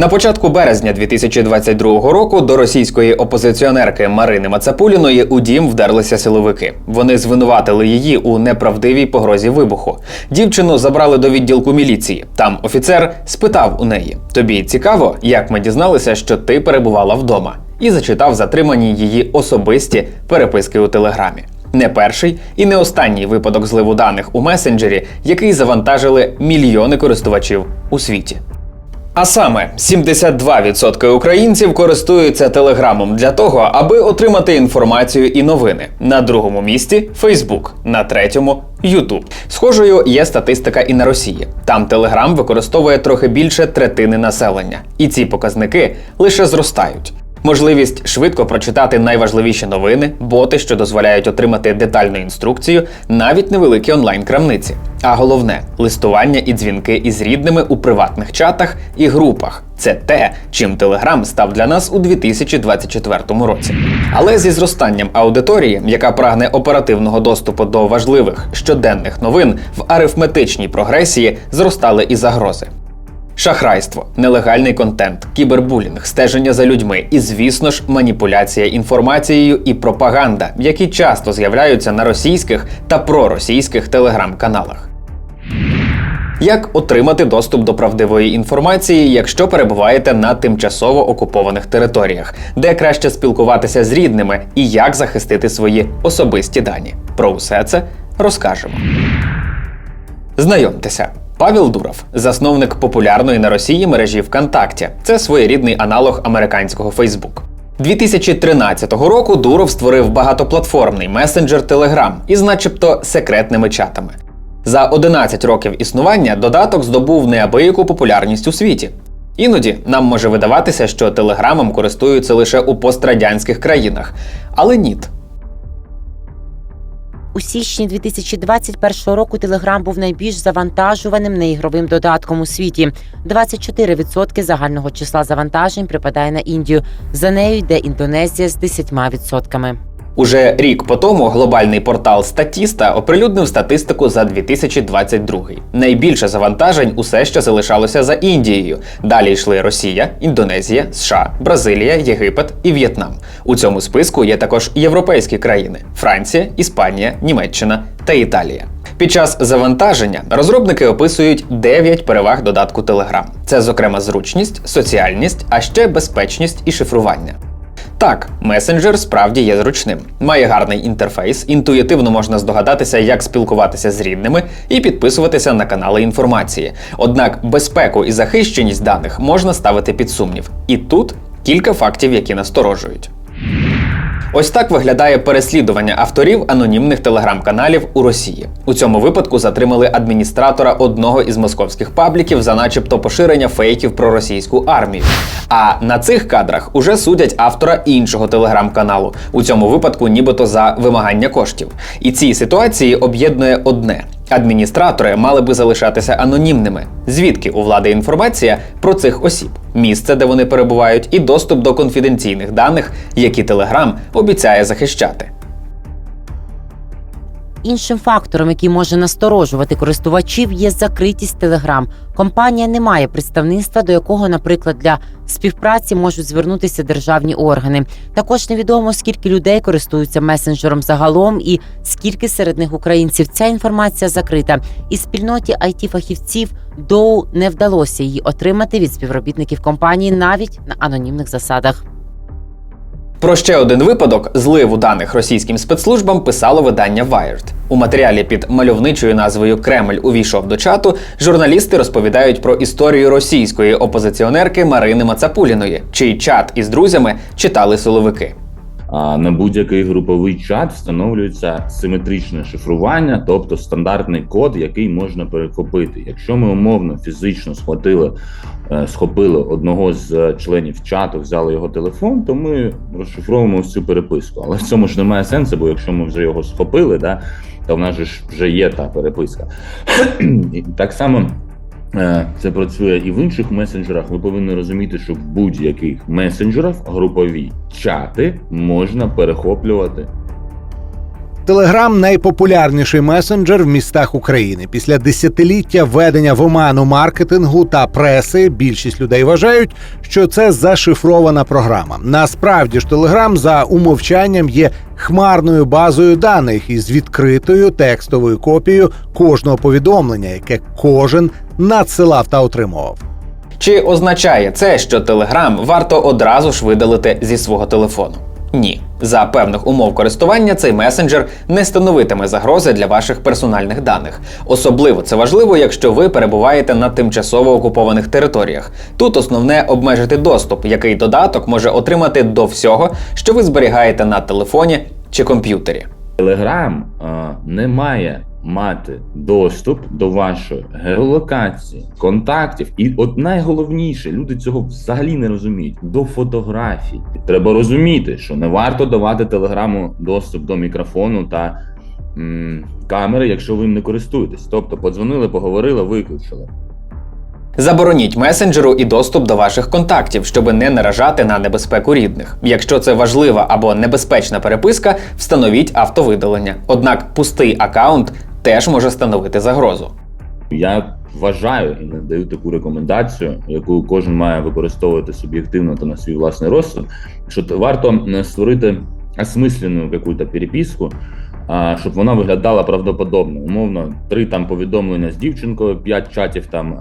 На початку березня 2022 року до російської опозиціонерки Марини Мацапуліної у дім вдерлися силовики. Вони звинуватили її у неправдивій погрозі вибуху. Дівчину забрали до відділку міліції. Там офіцер спитав у неї: Тобі цікаво, як ми дізналися, що ти перебувала вдома, і зачитав затримані її особисті переписки у телеграмі. Не перший і не останній випадок зливу даних у месенджері, який завантажили мільйони користувачів у світі. А саме 72% українців користуються телеграмом для того, аби отримати інформацію і новини. На другому місці Фейсбук, на третьому Ютуб. Схожою є статистика і на Росії. Там Телеграм використовує трохи більше третини населення, і ці показники лише зростають. Можливість швидко прочитати найважливіші новини, боти, що дозволяють отримати детальну інструкцію, навіть невеликі онлайн-крамниці. А головне листування і дзвінки із рідними у приватних чатах і групах. Це те, чим Телеграм став для нас у 2024 році. Але зі зростанням аудиторії, яка прагне оперативного доступу до важливих щоденних новин, в арифметичній прогресії зростали і загрози. Шахрайство, нелегальний контент, кібербулінг, стеження за людьми і, звісно ж, маніпуляція інформацією і пропаганда, які часто з'являються на російських та проросійських телеграм-каналах. Як отримати доступ до правдивої інформації, якщо перебуваєте на тимчасово окупованих територіях, де краще спілкуватися з рідними і як захистити свої особисті дані? Про усе це розкажемо. Знайомтеся. Павел Дуров, засновник популярної на Росії мережі ВКонтакті. Це своєрідний аналог американського Фейсбук. 2013 року Дуров створив багатоплатформний месенджер Telegram із начебто секретними чатами. За 11 років існування додаток здобув неабияку популярність у світі. Іноді нам може видаватися, що телеграмом користуються лише у пострадянських країнах, але ніт. У січні 2021 року Телеграм був найбільш завантажуваним неігровим додатком у світі. 24% загального числа завантажень припадає на Індію. За нею йде Індонезія з 10%. Уже рік по тому глобальний портал Статіста оприлюднив статистику за 2022. Найбільше завантажень усе ще залишалося за Індією. Далі йшли Росія, Індонезія, США, Бразилія, Єгипет і В'єтнам. У цьому списку є також європейські країни: Франція, Іспанія, Німеччина та Італія. Під час завантаження розробники описують 9 переваг додатку Telegram. Це, зокрема, зручність, соціальність, а ще безпечність і шифрування. Так, месенджер справді є зручним, має гарний інтерфейс, інтуїтивно можна здогадатися, як спілкуватися з рідними і підписуватися на канали інформації. Однак безпеку і захищеність даних можна ставити під сумнів. І тут кілька фактів, які насторожують. Ось так виглядає переслідування авторів анонімних телеграм-каналів у Росії. У цьому випадку затримали адміністратора одного із московських пабліків за начебто поширення фейків про російську армію. А на цих кадрах уже судять автора іншого телеграм-каналу, у цьому випадку нібито за вимагання коштів. І цій ситуації об'єднує одне. Адміністратори мали би залишатися анонімними. Звідки у влади інформація про цих осіб, місце, де вони перебувають, і доступ до конфіденційних даних, які Телеграм обіцяє захищати. Іншим фактором, який може насторожувати користувачів, є закритість Telegram. Компанія не має представництва, до якого, наприклад, для співпраці можуть звернутися державні органи. Також невідомо скільки людей користуються месенджером загалом, і скільки серед них українців. Ця інформація закрита. І спільноті it фахівців доу не вдалося її отримати від співробітників компанії навіть на анонімних засадах. Про ще один випадок зливу даних російським спецслужбам писало видання Wired. У матеріалі під мальовничою назвою Кремль увійшов до чату. Журналісти розповідають про історію російської опозиціонерки Марини Мацапуліної, чий чат із друзями читали силовики. На будь-який груповий чат встановлюється симетричне шифрування, тобто стандартний код, який можна перехопити. Якщо ми умовно фізично схватили, е, схопили одного з членів чату, взяли його телефон, то ми розшифровуємо всю переписку. Але в цьому ж немає сенсу, бо якщо ми вже його схопили, да, то в нас же вже є та переписка. Так само. Е, Це працює і в інших месенджерах. Ви повинні розуміти, що в будь-яких месенджерах групові чати можна перехоплювати. Телеграм найпопулярніший месенджер в містах України. Після десятиліття введення в оману маркетингу та преси більшість людей вважають, що це зашифрована програма. Насправді ж Телеграм за умовчанням є хмарною базою даних із відкритою текстовою копією кожного повідомлення, яке кожен надсилав та отримував. Чи означає це, що Telegram варто одразу ж видалити зі свого телефону? Ні. За певних умов користування цей месенджер не становитиме загрози для ваших персональних даних. Особливо це важливо, якщо ви перебуваєте на тимчасово окупованих територіях. Тут основне обмежити доступ, який додаток може отримати до всього, що ви зберігаєте на телефоні чи комп'ютері. Телеграм не має мати доступ до вашої геолокації, контактів, і от найголовніше, люди цього взагалі не розуміють. До фотографій треба розуміти, що не варто давати телеграму доступ до мікрофону та м, камери, якщо ви їм не користуєтесь. Тобто, подзвонили, поговорили, виключили. Забороніть месенджеру і доступ до ваших контактів, щоб не наражати на небезпеку рідних. Якщо це важлива або небезпечна переписка, встановіть автовидалення. Однак пустий аккаунт теж може становити загрозу. Я вважаю і надаю таку рекомендацію, яку кожен має використовувати суб'єктивно та на свій власний розсуд, що варто е, створити осмислену якусь переписку, щоб вона виглядала правдоподобно. Умовно, три там повідомлення з дівчинкою, п'ять чатів там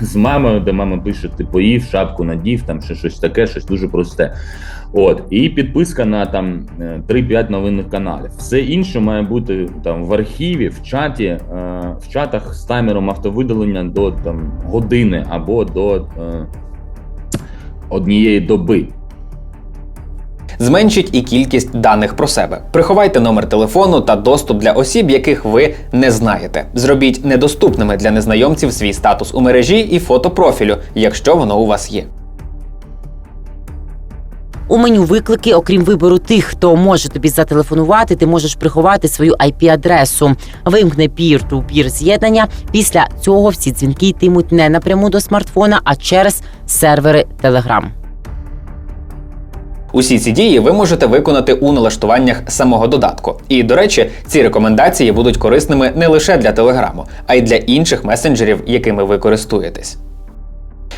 з мамою, де мама пише: ти поїв, шапку надів, там ще щось таке, щось дуже просте. От і підписка на там е, 3-5 новинних каналів. Все інше має бути там в архіві, в чаті, е, в чатах з таймером автовидалення до там години або до е, однієї доби. Зменшіть і кількість даних про себе. Приховайте номер телефону та доступ для осіб, яких ви не знаєте. Зробіть недоступними для незнайомців свій статус у мережі і фото профілю, якщо воно у вас є. У меню виклики, окрім вибору тих, хто може тобі зателефонувати, ти можеш приховати свою IP-адресу. Вимкни peer-to-peer з'єднання. Після цього всі дзвінки йтимуть не напряму до смартфона, а через сервери Telegram. Усі ці дії ви можете виконати у налаштуваннях самого додатку. І до речі, ці рекомендації будуть корисними не лише для Телеграму, а й для інших месенджерів, якими ви користуєтесь.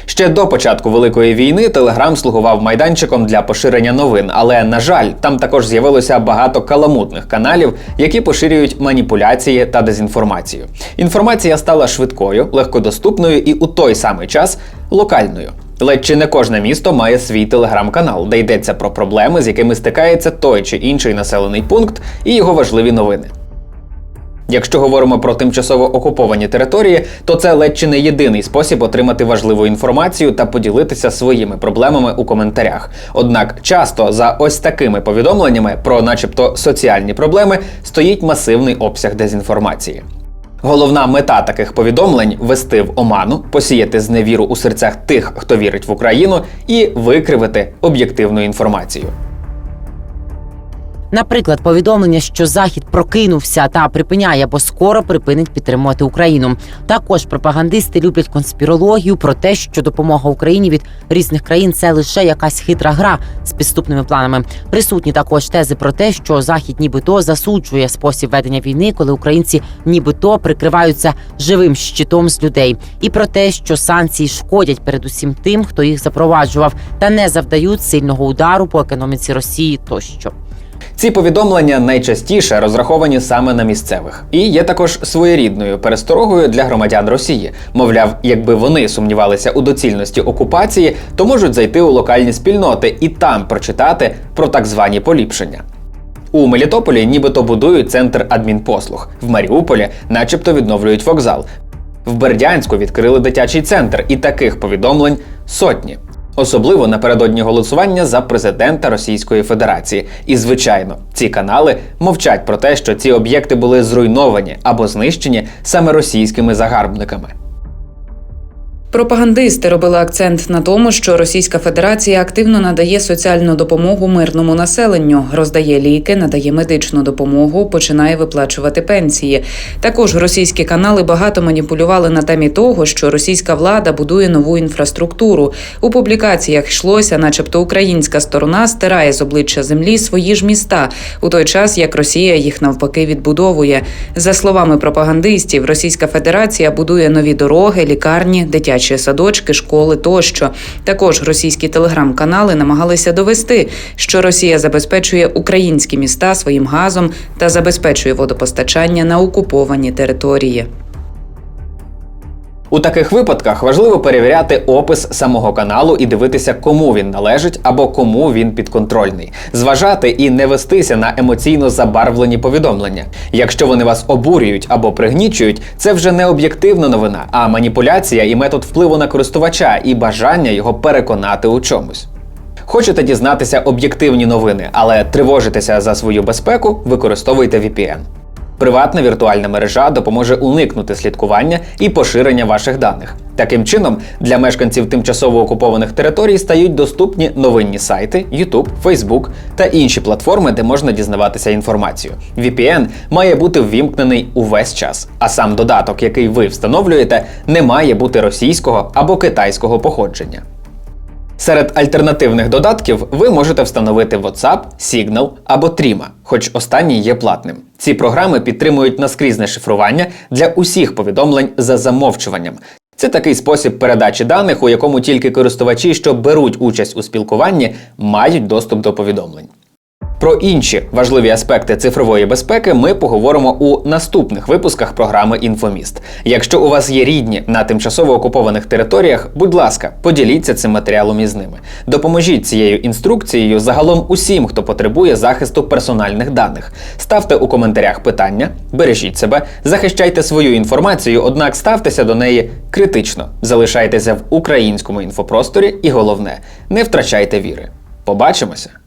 Ще до початку Великої війни Телеграм слугував майданчиком для поширення новин, але на жаль, там також з'явилося багато каламутних каналів, які поширюють маніпуляції та дезінформацію. Інформація стала швидкою, легкодоступною і у той самий час локальною. Ледь чи не кожне місто має свій телеграм-канал, де йдеться про проблеми, з якими стикається той чи інший населений пункт і його важливі новини. Якщо говоримо про тимчасово окуповані території, то це ледь чи не єдиний спосіб отримати важливу інформацію та поділитися своїми проблемами у коментарях. Однак часто за ось такими повідомленнями про, начебто, соціальні проблеми стоїть масивний обсяг дезінформації. Головна мета таких повідомлень вести в оману, посіяти зневіру у серцях тих, хто вірить в Україну, і викривити об'єктивну інформацію. Наприклад, повідомлення, що Захід прокинувся та припиняє або скоро припинить підтримувати Україну. Також пропагандисти люблять конспірологію про те, що допомога Україні від різних країн це лише якась хитра гра з підступними планами. Присутні також тези про те, що Захід нібито засуджує спосіб ведення війни, коли українці нібито прикриваються живим щитом з людей, і про те, що санкції шкодять передусім тим, хто їх запроваджував, та не завдають сильного удару по економіці Росії тощо. Ці повідомлення найчастіше розраховані саме на місцевих і є також своєрідною пересторогою для громадян Росії. Мовляв, якби вони сумнівалися у доцільності окупації, то можуть зайти у локальні спільноти і там прочитати про так звані поліпшення. У Мелітополі нібито будують центр адмінпослуг, в Маріуполі, начебто, відновлюють вокзал. В Бердянську відкрили дитячий центр, і таких повідомлень сотні. Особливо напередодні голосування за президента Російської Федерації. І звичайно, ці канали мовчать про те, що ці об'єкти були зруйновані або знищені саме російськими загарбниками. Пропагандисти робили акцент на тому, що Російська Федерація активно надає соціальну допомогу мирному населенню, роздає ліки, надає медичну допомогу, починає виплачувати пенсії. Також російські канали багато маніпулювали на темі того, що російська влада будує нову інфраструктуру. У публікаціях йшлося, начебто, українська сторона стирає з обличчя землі свої ж міста, у той час як Росія їх навпаки відбудовує. За словами пропагандистів, Російська Федерація будує нові дороги, лікарні, дитячі садочки, школи тощо. Також російські телеграм-канали намагалися довести, що Росія забезпечує українські міста своїм газом та забезпечує водопостачання на окуповані території. У таких випадках важливо перевіряти опис самого каналу і дивитися, кому він належить або кому він підконтрольний, зважати і не вестися на емоційно забарвлені повідомлення. Якщо вони вас обурюють або пригнічують, це вже не об'єктивна новина, а маніпуляція і метод впливу на користувача і бажання його переконати у чомусь. Хочете дізнатися об'єктивні новини, але тривожитеся за свою безпеку, використовуйте VPN. Приватна віртуальна мережа допоможе уникнути слідкування і поширення ваших даних. Таким чином, для мешканців тимчасово окупованих територій стають доступні новинні сайти, YouTube, Facebook та інші платформи, де можна дізнаватися інформацію. VPN має бути ввімкнений увесь час, а сам додаток, який ви встановлюєте, не має бути російського або китайського походження. Серед альтернативних додатків ви можете встановити WhatsApp, Signal або Trima, хоч останній є платним. Ці програми підтримують наскрізне шифрування для усіх повідомлень за замовчуванням. Це такий спосіб передачі даних, у якому тільки користувачі, що беруть участь у спілкуванні, мають доступ до повідомлень. Про інші важливі аспекти цифрової безпеки ми поговоримо у наступних випусках програми Інфоміст. Якщо у вас є рідні на тимчасово окупованих територіях, будь ласка, поділіться цим матеріалом із ними. Допоможіть цією інструкцією загалом усім, хто потребує захисту персональних даних. Ставте у коментарях питання, бережіть себе, захищайте свою інформацію, однак ставтеся до неї критично. Залишайтеся в українському інфопросторі і головне, не втрачайте віри. Побачимося!